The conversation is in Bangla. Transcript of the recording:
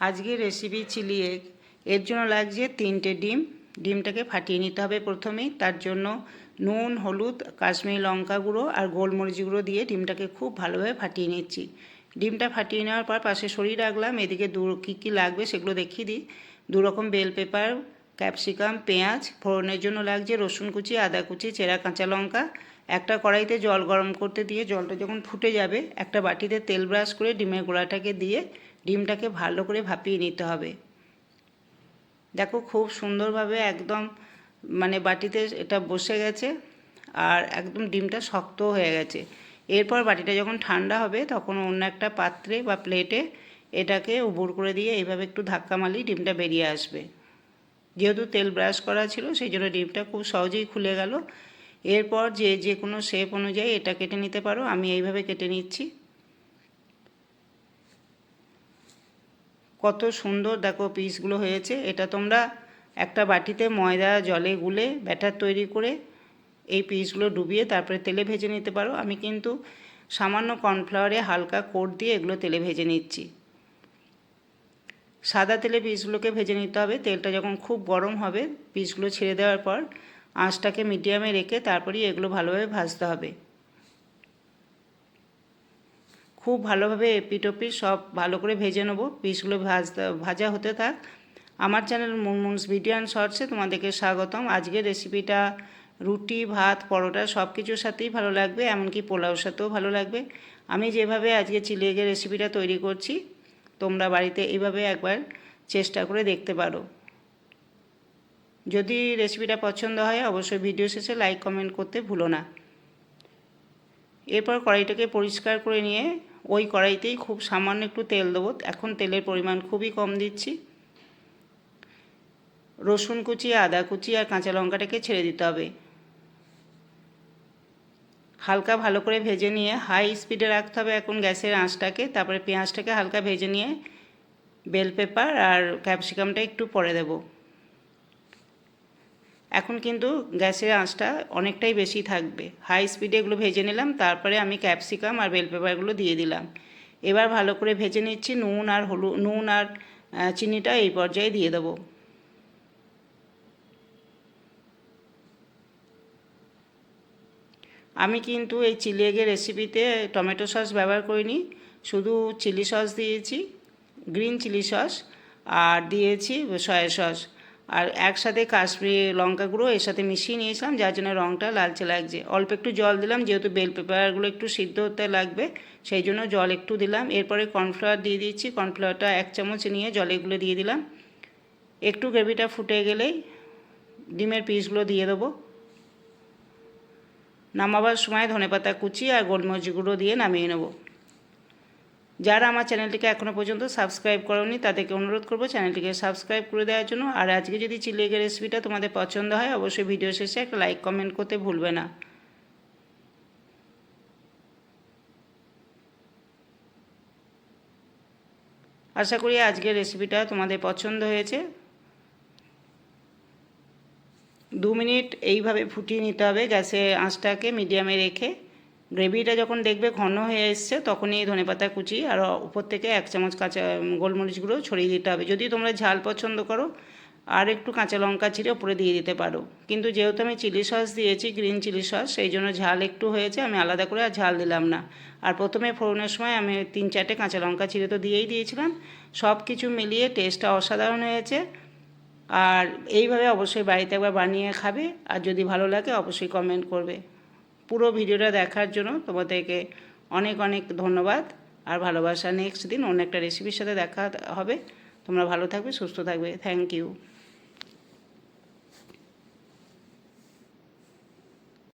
আজকে রেসিপি চিলি এগ এর জন্য লাগছে তিনটে ডিম। ডিমটাকে ফাটিয়ে নিতে হবে প্রথমেই। তার জন্য নুন, হলুদ, কাশ্মীরি লঙ্কা গুঁড়ো আর গোলমরিচ গুঁড়ো দিয়ে ডিমটাকে খুব ভালোভাবে ফাটিয়ে নিচ্ছি। ডিমটা ফাটিয়ে নেওয়ার পর পাশে সরিয়ে রাখলাম। এদিকে দু কী কী লাগবে সেগুলো দেখিয়ে দিই। দু রকম বেল পেপার ক্যাপসিকাম পেঁয়াজ, ফোড়নের জন্য লাগছে রসুন কুচি, আদা কুচি, চেরা কাঁচা লঙ্কা। একটা কড়াইতে জল গরম করতে দিয়ে জলটা যখন ফুটে যাবে, একটা বাটিতে তেল ব্রাশ করে ডিমের গোড়াটাকে দিয়ে ডিমটাকে ভালো করে ভাপিয়ে নিতে হবে। দেখো খুব সুন্দরভাবে একদম মানে বাটিতে এটা বসে গেছে আর একদম ডিমটা শক্ত হয়ে গেছে। এরপর বাটিটা যখন ঠান্ডা হবে তখন অন্য একটা পাত্রে বা প্লেটে এটাকে উবুর করে দিয়ে এইভাবে একটু ধাক্কা মারলেই ডিমটা বেরিয়ে আসবে। যেহেতু তেল ব্রাশ করা ছিল সেই জন্য ডিমটা খুব সহজেই খুলে গেল। এরপর যে যে কোনো শেপ অনুযায়ী এটা কেটে নিতে পারো। আমি এইভাবে কেটে নিচ্ছি। কত সুন্দর দেখো পিসগুলো হয়েছে। এটা তোমরা একটা বাটিতে ময়দা, জলে গুলে ব্যাটার তৈরি করে এই পিসগুলো ডুবিয়ে তারপরে তেলে ভেজে নিতে পারো। আমি কিন্তু সামান্য কর্নফ্লাওয়ারে হালকা কোট দিয়ে এগুলো তেলে ভেজে নিচ্ছি। সাদা তেলে পিসগুলোকে ভেজে নিতে হবে। তেলটা যখন খুব গরম হবে, পিসগুলো ছেড়ে দেওয়ার পর আঁচটাকে মিডিয়ামে রেখে তারপরেই এগুলো ভালোভাবে ভাজতে হবে। খুব ভালোভাবে এপিটোপিস সব ভালো করে ভেজে নেব। পিসগুলো ভাজতে, ভাজা হতে থাক। আমার চ্যানেল মুনমুনস ভিডিও অ্যান্ড শর্টসে তোমাদেরকে স্বাগতম। আজকের রেসিপিটা রুটি, ভাত, পরোটা সব কিছুর সাথেই ভালো লাগবে, এমনকি পোলাওর সাথেও ভালো লাগবে। আমি যেভাবে আজকে চিলি এগের রেসিপিটা তৈরি করছি, তোমরা বাড়িতে এইভাবে একবার চেষ্টা করে দেখতে পারো। যদি রেসিপিটা পছন্দ হয়, অবশ্যই ভিডিও শেষে লাইক, কমেন্ট করতে ভুলো না। এরপর কড়াইটাকে পরিষ্কার করে নিয়ে ওই কড়াইতেই খুব সামান্য একটু তেল দেবো। এখন তেলের পরিমাণ খুবই কম দিচ্ছি। রসুন কুচি, আদা কুচি আর কাঁচা লঙ্কাটাকে ছেড়ে দিতে হবে। হালকা ভালো করে ভেজে নিয়ে হাই স্পিডে রাখতে হবে এখন গ্যাসের আঁচটাকে। তারপরে পেঁয়াজটাকে হালকা ভেজে নিয়ে বেল পেপার আর ক্যাপসিকামটা একটু পরে দেব। এখন কিন্তু গ্যাসের আঁচটা অনেকটাই বেশি থাকবে। হাই স্পিডে এগুলো ভেজে নিলাম, তারপরে আমি ক্যাপসিকাম আর বেল পেপারগুলো দিয়ে দিলাম। এবার ভালো করে ভেজে নিচ্ছি, নুন আর হলুদ নুন আর চিনিটা এই পর্যায়ে দিয়ে দেবো। আমি কিন্তু এই চিলি এগের রেসিপিতে টমেটো সস ব্যবহার করিনি, শুধু চিলি সস দিয়েছি গ্রিন চিলি সস আর দিয়েছি সয়া সস আর একসাথে কাশ্মীরি লঙ্কা গুঁড়ো এর সাথে মিশিয়ে নিয়েছিলাম, যার জন্য রঙটা লালচে লাগছে। অল্প একটু জল দিলাম, যেহেতু বেল পেপারগুলো একটু সিদ্ধ হতে লাগবে, সেই জন্য জল একটু দিলাম। এরপরে কর্নফ্লাওয়ার দিয়ে দিচ্ছি কর্নফ্লাওয়ারটা এক চামচ নিয়ে জলে জলেগুলো দিয়ে দিলাম। একটু গ্রেভিটা ফুটে গেলেই ডিমের পিসগুলো দিয়ে দেবো। নামাবার সময় ধনেপাতা কুচি আর গোলমরিচ গুঁড়ো দিয়ে নামিয়ে নেব। যারা আমার চ্যানেলটিকে এখনও পর্যন্ত সাবস্ক্রাইব করনি, তাদেরকে অনুরোধ করব চ্যানেলটিকে সাবস্ক্রাইব করে দেওয়ার জন্য। আর আজকে যদি চিলি এগের রেসিপিটা তোমাদের পছন্দ হয়, অবশ্যই ভিডিও শেষে একটা লাইক কমেন্ট করতে ভুলবে না। আশা করি আজকের রেসিপিটা তোমাদের পছন্দ হয়েছে। দু মিনিট এইভাবে ফুটিয়ে নিতে হবে গ্যাসে আঁচটাকে মিডিয়ামে রেখে। গ্রেভিটা যখন দেখবে ঘন হয়ে এসছে, তখনই ধনেপাতা কুচি আর উপর থেকে এক চামচ কাঁচা গোলমরিচগুলো ছড়িয়ে দিতে হবে। যদি তোমরা ঝাল পছন্দ করো, আর একটু কাঁচা লঙ্কা ছিঁড়ে ওপরে দিয়ে দিতে পারো। কিন্তু যেহেতু আমি চিলি সস দিয়েছি, গ্রিন চিলি সস, সেই জন্য ঝাল একটু হয়েছে, আমি আলাদা করে আর ঝাল দিলাম না। আর প্রথমে ফোড়নের সময় আমি তিন চারটে কাঁচা লঙ্কা ছিঁড়ে তো দিয়েই দিয়েছিলাম। সব কিছু মিলিয়ে টেস্টটা অসাধারণ হয়েছে। আর এইভাবে অবশ্যই বাড়িতে একবার বানিয়ে খাবে। আর যদি ভালো লাগে, অবশ্যই কমেন্ট করবে। পুরো ভিডিওটা দেখার জন্য তোমাদেরকে অনেক অনেক ধন্যবাদ। আর ভালোবাসা নেক্সট দিন অন্য একটা রেসিপির সাথে দেখা হবে। তোমরা ভালো থাকবে, সুস্থ থাকবে। Thank you